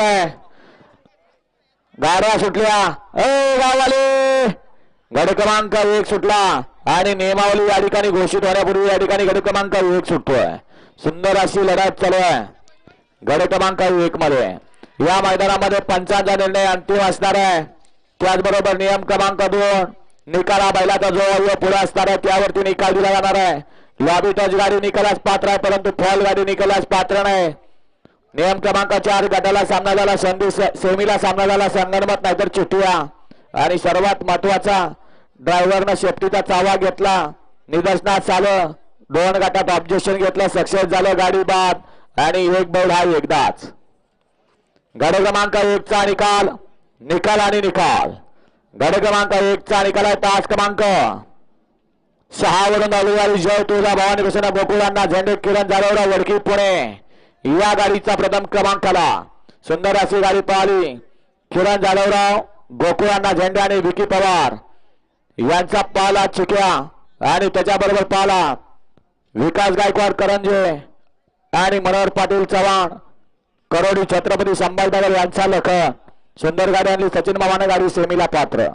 आहे गाड्या सुटल्या. ए गाववाले. गड क्रमांक एक सुटला आणि नियमावली या ठिकाणी घोषित होण्यापूर्वी या ठिकाणी गड क्रमांक एक सुटतोय. सुंदर अशी लढाई चालू आहे. गड क्रमांक एक मध्ये. या मैदानामध्ये पंचांचा निर्णय अंतिम असणार आहे. त्याचबरोबर नियम क्रमांक दोन निकाल हा बैलाचा जो अवयव पुढे असणार आहे त्यावरती निकाल दिला जाणार आहे. लॉबी टच गाडी निकालास पात्र आहे परंतु फॉल गाडी निकालास पात्र नाही. नियम क्रमांक चार गटाला सामना झाला संधी सेमीला सामना झाला संगणमत नाहीतर चिठ्ठ्या आणि सर्वात महत्त्वाचा ड्रायव्हरनं शेफ्टीचा चावा घेतला. निदर्शनात आलं. दोन गटात ऑब्जेक्शन घेतलं. सक्सेस झालं गाडी बाद. आणि एक बैल हा एकदाच. गड क्रमांक एकचा निकाल. निकाल आणि निकाल. गड क्रमांक एकचा निकाल आहे तास क्रमांक. सहा वरून रविवारी जय तुळजा भवानी कृष्ण गोकुळांना झेंडे किरण जाधवराव वडकी पुणे. या गाडीचा प्रथम क्रमांक आला. सुंदर अशी गाडी पळाली किरण जाधवराव गोकुळांना झेंडे आणि विकी पवार. यांचा पाला चिक्या आणि त्याच्याबरोबर पाला. विकास गायकवाड करंजे आणि मनोहर पाटील चव्हाण. करोडी छत्रपती संभाजीनगर यांचा लखन सुंदर गाडी आणि सचिन मामाने गाडी सेमीला पात्र.